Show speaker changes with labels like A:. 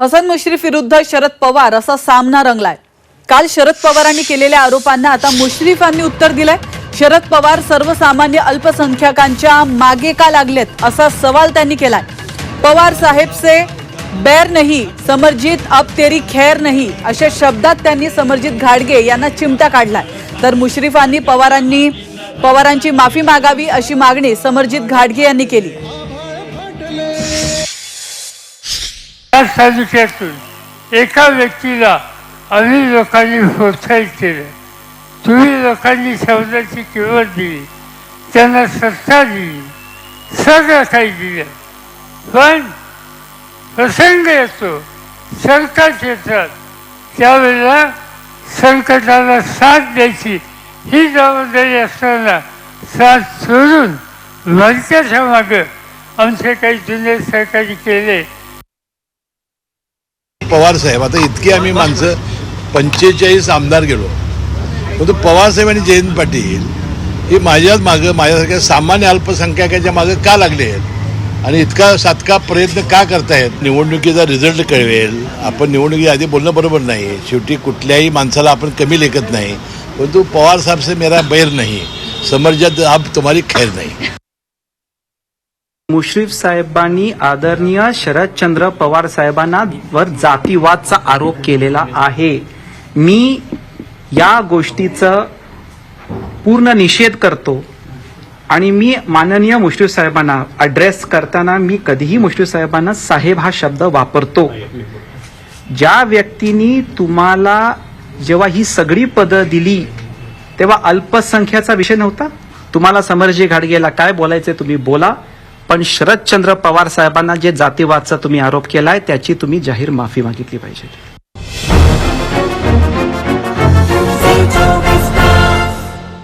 A: हसन मुश्रीफ विरुद्ध शरद पवार असा सामना रंगलाय. काल शरद पवारांनी केलेल्या आरोपांना आता मुश्रीफांनी उत्तर दिलंय. शरद पवार सर्वसामान्य अल्पसंख्याकांच्या मागे का लागलेत असा सवाल त्यांनी केलाय. पवार साहेब से बैर नाही समरजित अब तेरी खैर नाही अशा शब्दात त्यांनी समरजित घाडगे यांना चिमटा काढलाय. तर मुश्रीफांनी पवारांनी पवारांची माफी मागावी अशी मागणी समरजित घाडगे यांनी केली.
B: तालुक्यातून एका व्यक्तीला अनेक लोकांनी प्रोत्साहित केलं. तुम्ही लोकांनी शब्दाची किंमत दिली. त्यांना सत्ता दिली. सगळं काही दिलं. पण प्रसंग येतो. सरकार क्षेत्रात त्यावेळेला संकटाला साथ द्यायची ही जबाबदारी असताना साथ सोडून भलत्याच्या मागं आमचे काही जुने सहकारी केले.
C: पवार साहेब आता इतकी आम्ही माणसं पंचेचाळीस आमदार गेलो. परंतु पवार साहेब आणि जयंत पाटील ही माझ्याच मागं माझ्यासारख्या सामान्य अल्पसंख्याकाच्या मागं का लागले आहेत? आणि इतका सातका प्रयत्न का करतायत? निवडणुकीचा रिझल्ट कळवेल. आपण निवडणुकी आधी बोलणं बरोबर नाही. शेवटी कुठल्याही माणसाला आपण कमी लेखत नाही. परंतु पवार साहेब से मेरा बैर नाही. समर्जात अब तुम्हारी खैर नाही.
D: मुश्रीफ साहेबांनी आदरणीय शरदचंद्र पवार साहेबांना वर जातीवादचा आरोप केलेला आहे. मी या गोष्टीचं पूर्ण निषेध करतो आणि मी माननीय मुश्रीफ साहेबांना अड्रेस करताना मी कधीही मुश्रीफ साहेबांना साहेब हा शब्द वापरतो. ज्या व्यक्तींनी तुम्हाला जेव्हा ही सगळी पदं दिली तेव्हा अल्पसंख्याचा विषय नव्हता? तुम्हाला समरजी घाडगेला काय बोलायचे तुम्ही बोला. पण शरदचंद्र पवार साहेबांना जे जातीवादचा तुम्ही आरोप केलाय त्याची तुम्ही जाहीर माफी मागितली पाहिजे.